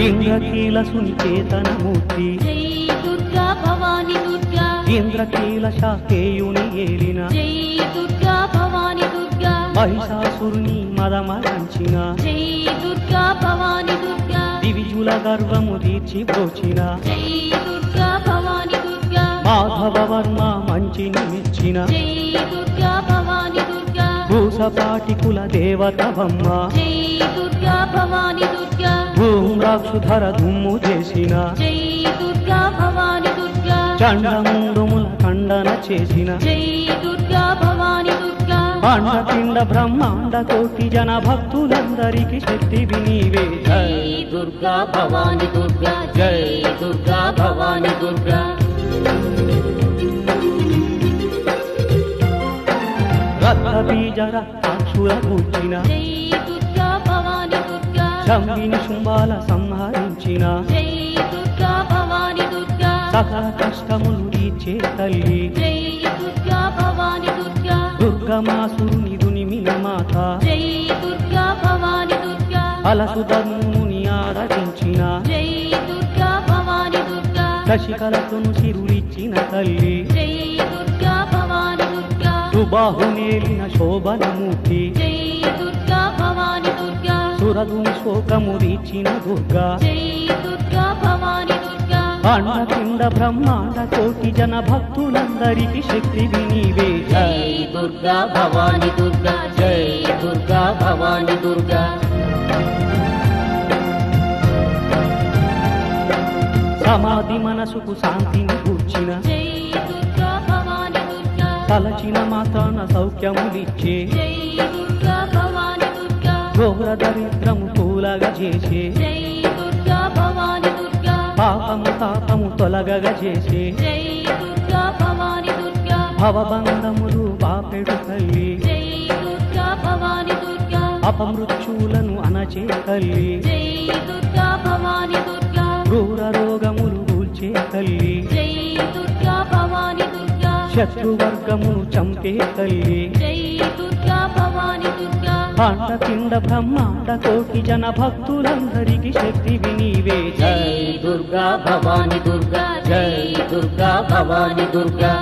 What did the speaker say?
ఇంద్రకీల సునికేతనమూర్తి. జై దుర్గా భవాని దుర్గా. ఇంద్రకీల శాకేయుని ఏలిన. జై దుర్గా భవాని దుర్గా. మహిషాసురుని మదమరంచిన జై దుర్గా భవాని దుర్గా. దివిజుల గర్వము తీర్చి బ్రోచిన జై దుర్గా భవాని దుర్గా. మాధవ వర్మ మంచిని మెచ్చిన జై దుర్గా భవాని దుర్గా. భూసపాటి కుల దేవతవమ్మ. జై దుర్గా. భవాని దుర్గా భూమ్రాక్షుధర దుమ్ము చేసిన. జై దుర్గా భవాని దుర్గా. చండముండుముల ఖండన చేసిన. జై దుర్గా. భవాని దుర్గా అండపిండ బ్రహ్మాండ కోటి జన భక్తులందరికీ శక్తి వినీవే. జై దుర్గా భవాని దుర్గా. జై దుర్గా భవాని దుర్గా. రక్త బీజ రక్తాక్షుల కూర్చిన జై దుర్గా దుర్గా శంభిని శుంభాల సంహరించిన జై దుర్గా భవాని దుర్గా. సకల కష్టములు తీర్చే తల్లి. జై దుర్గా భవాని దుర్గా. దుర్గమాసురుని దునిమిన మాత జై దుర్గా భవాని దుర్గా. అలసు ధర్ముని ఆరాధించిన. జై దుర్గా భవాని తల్లి. జై దుర్గా భవాని దుర్గా. సుబాహునేలిన శోభనమూర్తి. జై దుర్గా శోకము వీచిన దుర్గా. అన్న కింద బ్రహ్మాండ కోటి జన భక్తులందరికీ శక్తి వినివే జై దుర్గా భవాని దుర్గా జై దుర్గా భవాని దుర్గా సమాధి మనసుకు శాంతిని కూర్చిన తలచిన మాతాన సౌఖ్యములిచ్చే ఘోర దరిద్రము పూలగా చేసే భవాని పాపము తాపము తొలగగా చేసే భవబంధములు బాపెడు తల్లి భవాని అపమృత్యులను అనచే తల్లి క్రూర రోగములు కూల్చే తల్లి భవాని శత్రువర్గమును చంపే తల్లి జై దుర్గా భవాని దుర్గా పాండపిండ బ్రహ్మాండ కోటి జన భక్తులందరికీ శక్తి వినీవే. జై దుర్గా భవాని దుర్గా జై దుర్గా భవాని దుర్గా.